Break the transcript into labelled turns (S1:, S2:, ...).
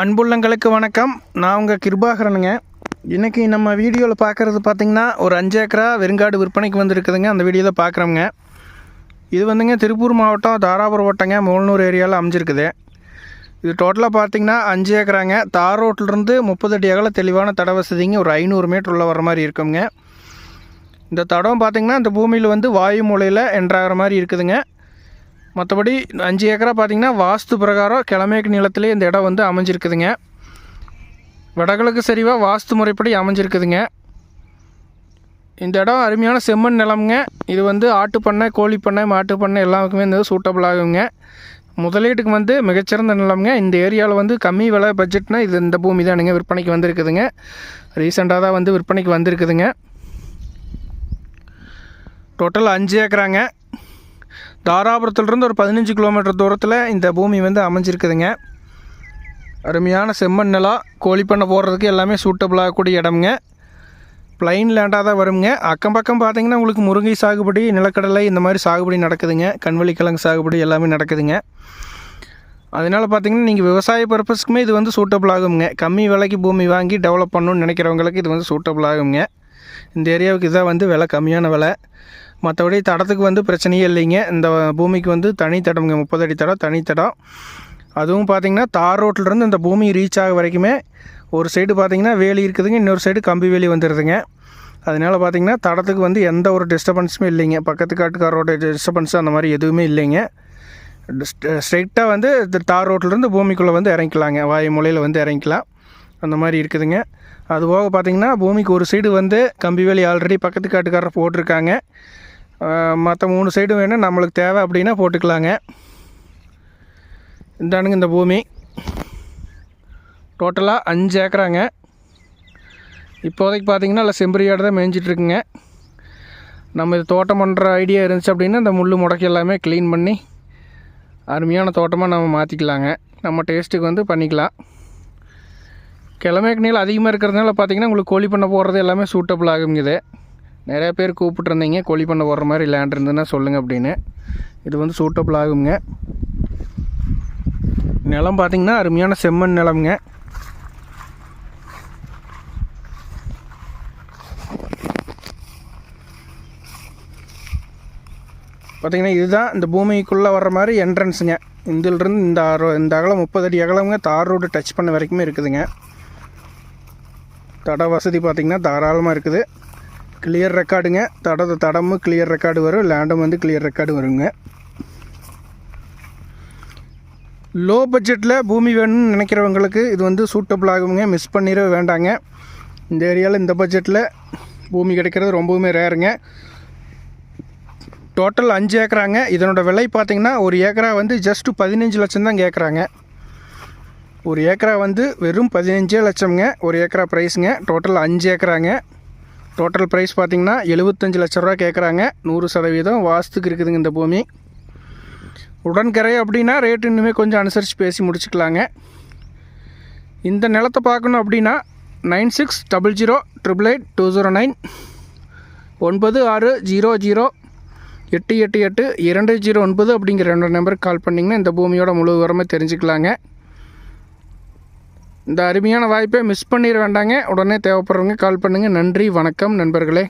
S1: அன்புள்ளங்களுக்கு வணக்கம். நான் உங்கள் கிருபாகரனுங்க. இன்றைக்கி நம்ம வீடியோவில் பார்க்குறது பார்த்திங்கன்னா ஒரு அஞ்சு ஏக்கரா வெறுங்காடு விற்பனைக்கு வந்திருக்குதுங்க. அந்த வீடியோவில் பார்க்குறோங்க இது வந்துங்க திருப்பூர் மாவட்டம் தாராபுரம் வட்டங்க மூலனூர் ஏரியாவில் அமைஞ்சிருக்குது. இது டோட்டலாக பார்த்தீங்கன்னா அஞ்சு ஏக்கராங்க. தார் ரோட்டிலிருந்து முப்பது அடி அகல தெளிவான தட வசதிங்க. ஒரு ஐநூறு மீட்டர் உள்ள வர மாதிரி இருக்குங்க. இந்த தடம் பார்த்திங்கன்னா இந்த பூமியில் வந்து வாயு மூலையில் என்றாகிற மாதிரி இருக்குதுங்க. மற்றபடி அஞ்சு ஏக்கரா பார்த்தீங்கன்னா வாஸ்து பிரகாரம் கிழமேக்கு நிலத்திலே இந்த இடம் வந்து அமைஞ்சிருக்குதுங்க. வடகிழக்கு சரிவாக வாஸ்து முறைப்படி அமைஞ்சிருக்குதுங்க. இந்த இடம் அருமையான செம்மண் நிலம்ங்க. இது வந்து ஆட்டு பண்ணை கோழி பண்ணை மாட்டு பண்ணை எல்லாருக்குமே இந்த சூட்டபிள் ஆகுங்க. முதலீட்டுக்கு வந்து மிகச்சிறந்த நிலம்ங்க. இந்த ஏரியாவில் வந்து கம்மி விலை பட்ஜெட்னா இது இந்த பூமி தானுங்க விற்பனைக்கு வந்திருக்குதுங்க. ரீசெண்டாக தான் வந்து விற்பனைக்கு வந்திருக்குதுங்க. டோட்டல் அஞ்சு ஏக்கராங்க. தாராபுரத்துலேருந்து ஒரு பதினஞ்சு கிலோமீட்டர் தூரத்தில் இந்த பூமி வந்து அமைஞ்சிருக்குதுங்க. அருமையான செம்மண் நிலம் கோழிப்பண்ணை போடுறதுக்கு எல்லாமே சூட்டபிளாக கூடிய இடம்ங்க. பிளைன் லேண்டாக தான் வருங்க. அக்கம் பக்கம் பார்த்தீங்கன்னா உங்களுக்கு முருங்கை சாகுபடி நிலக்கடலை இந்த மாதிரி சாகுபடி நடக்குதுங்க. கண்வழி கிழங்கு சாகுபடி எல்லாமே நடக்குதுங்க. அதனால் பார்த்தீங்கன்னா நீங்கள் விவசாய பர்பஸ்க்குமே இது வந்து சூட்டபிள் ஆகுங்க. கம்மி விலைக்கு பூமி வாங்கி டெவலப் பண்ணணும்னு நினைக்கிறவங்களுக்கு இது வந்து சூட்டபிள் ஆகுங்க. இந்த ஏரியாவுக்கு இதான் வந்து விலை கம்மியான விலை. மற்றபடி தடத்துக்கு வந்து பிரச்சனையே இல்லைங்க. இந்த பூமிக்கு வந்து தனி தடம்ங்க. முப்பது அடி தடம் தனி தடம். அதுவும் பார்த்திங்கன்னா தார் ரோட்டிலிருந்து இந்த பூமி ரீச் ஆக வரைக்குமே ஒரு சைடு பார்த்திங்கன்னா வேலி இருக்குதுங்க. இன்னொரு சைடு கம்பி வேலி வந்துடுதுங்க அதனால் பார்த்திங்கன்னா தடத்துக்கு வந்து எந்த ஒரு டிஸ்டர்பன்ஸுமே இல்லைங்க. பக்கத்து காட்டுக்காரோட டிஸ்டர்பன்ஸ் அந்த மாதிரி எதுவுமே இல்லைங்க. ஸ்ட்ரைட்டாக வந்து தார் ரோட்டிலேருந்து பூமிக்குள்ளே வந்து இறங்கிக்கலாங்க. வாயு மூலையில் வந்து இறங்கிக்கலாம். அந்த மாதிரி இருக்குதுங்க. அதுபோக பார்த்திங்கன்னா பூமிக்கு ஒரு சைடு வந்து கம்பி வேலி ஆல்ரெடி பக்கத்து காட்டுக்காரர் போட்டிருக்காங்க. மற்ற மூணு சைடு வேணும் நம்மளுக்கு தேவை அப்படின்னா போட்டுக்கலாங்க. இந்தானுங்க இந்த பூமி. டோட்டலாக அஞ்சு ஏக்கராங்க. இப்போதைக்கு பார்த்தீங்கன்னா இல்லை செம்பரியாடு தான் மேய்ஞ்சிட்ருக்குங்க நம்ம இது தோட்டம் பண்ணுற ஐடியா இருந்துச்சு அப்படின்னா இந்த முள் முடக்கி எல்லாமே க்ளீன் பண்ணி அருமையான தோட்டமாக நம்ம மாற்றிக்கலாங்க நம்ம டேஸ்ட்டுக்கு வந்து பண்ணிக்கலாம். கிழமைக்கு நீள் அதிகமாக இருக்கிறதுனால பார்த்தீங்கன்னா உங்களுக்கு கோழி பண்ண போடுறது எல்லாமே சூட்டபிள் ஆகுங்குது நிறையா பேர் கூப்பிட்ருந்தீங்க கோழி பண்ண போடுற மாதிரி லேண்ட் இருந்ததுன்னா சொல்லுங்கள் அப்படின்னு. இது வந்து சூட்டபிள் ஆகுங்க. நிலம் பார்த்திங்கன்னா அருமையான செம்மண் நிலம்ங்க. பார்த்திங்கன்னா இதுதான் இந்த பூமிக்குள்ளே வர்ற மாதிரி என்ட்ரன்ஸுங்க இந்திலிருந்து இந்த அர- இந்த அகலம் முப்பது அடி அகலம்ங்க. தார் ரோடு டச் பண்ண வரைக்குமே இருக்குதுங்க. தட வசதி பார்த்திங்கன்னா தாராளமாக இருக்குது. கிளியர் ரெக்கார்டுங்க தட தடமும் கிளியர் ரெக்கார்டு வரும். லேண்டும் வந்து கிளியர் ரெக்கார்டு வருங்க. லோ பட்ஜெட்டில் பூமி வேணும்னு நினைக்கிறவங்களுக்கு இது வந்து சூட்டபிள் ஆகுங்க. மிஸ் பண்ணிட வேண்டாங்க. இந்த ஏரியாவில் இந்த பட்ஜெட்டில் பூமி கிடைக்கிறது ரொம்பவுமே ரேருங்க டோட்டல் அஞ்சு ஏக்கராங்க. இதனோட விலை பார்த்திங்கன்னா ஒரு ஏக்கரா வந்து ஜஸ்ட்டு பதினஞ்சு லட்சம் தான் கேட்குறாங்க ஒரு ஏக்கரா வந்து வெறும் பதினஞ்சே லட்சம்ங்க. ஒரு ஏக்கரா ப்ரைஸுங்க டோட்டல் அஞ்சு ஏக்கராங்க. டோட்டல் ப்ரைஸ் பார்த்தீங்கன்னா எழுபத்தஞ்சு லட்ச ரூபா கேட்குறாங்க நூறு சதவீதம் வாஸ்துக்கு இருக்குதுங்க இந்த பூமி. உடன்கரை அப்படின்னா ரேட் இன்னுமே கொஞ்சம் அனுசரித்து பேசி முடிச்சுக்கலாங்க. இந்த நிலத்தை பார்க்கணும் அப்படின்னா nine six double zero triple eight two zero nine ஒன்பது ஆறு ஜீரோ ஜீரோ எட்டு எட்டு எட்டு இரண்டு ஜீரோ ஒன்பது அப்படிங்கிற ரெண்டு நம்பருக்கு கால் பண்ணிங்கன்னா இந்த பூமியோட முழு விவரமே தெரிஞ்சுக்கலாங்க. இந்த அருமையான வாய்ப்பை மிஸ் பண்ணிட வேண்டாங்க. உடனே தேவைப்படுறவங்க கால் பண்ணுங்கள் நன்றி வணக்கம் நண்பர்களே.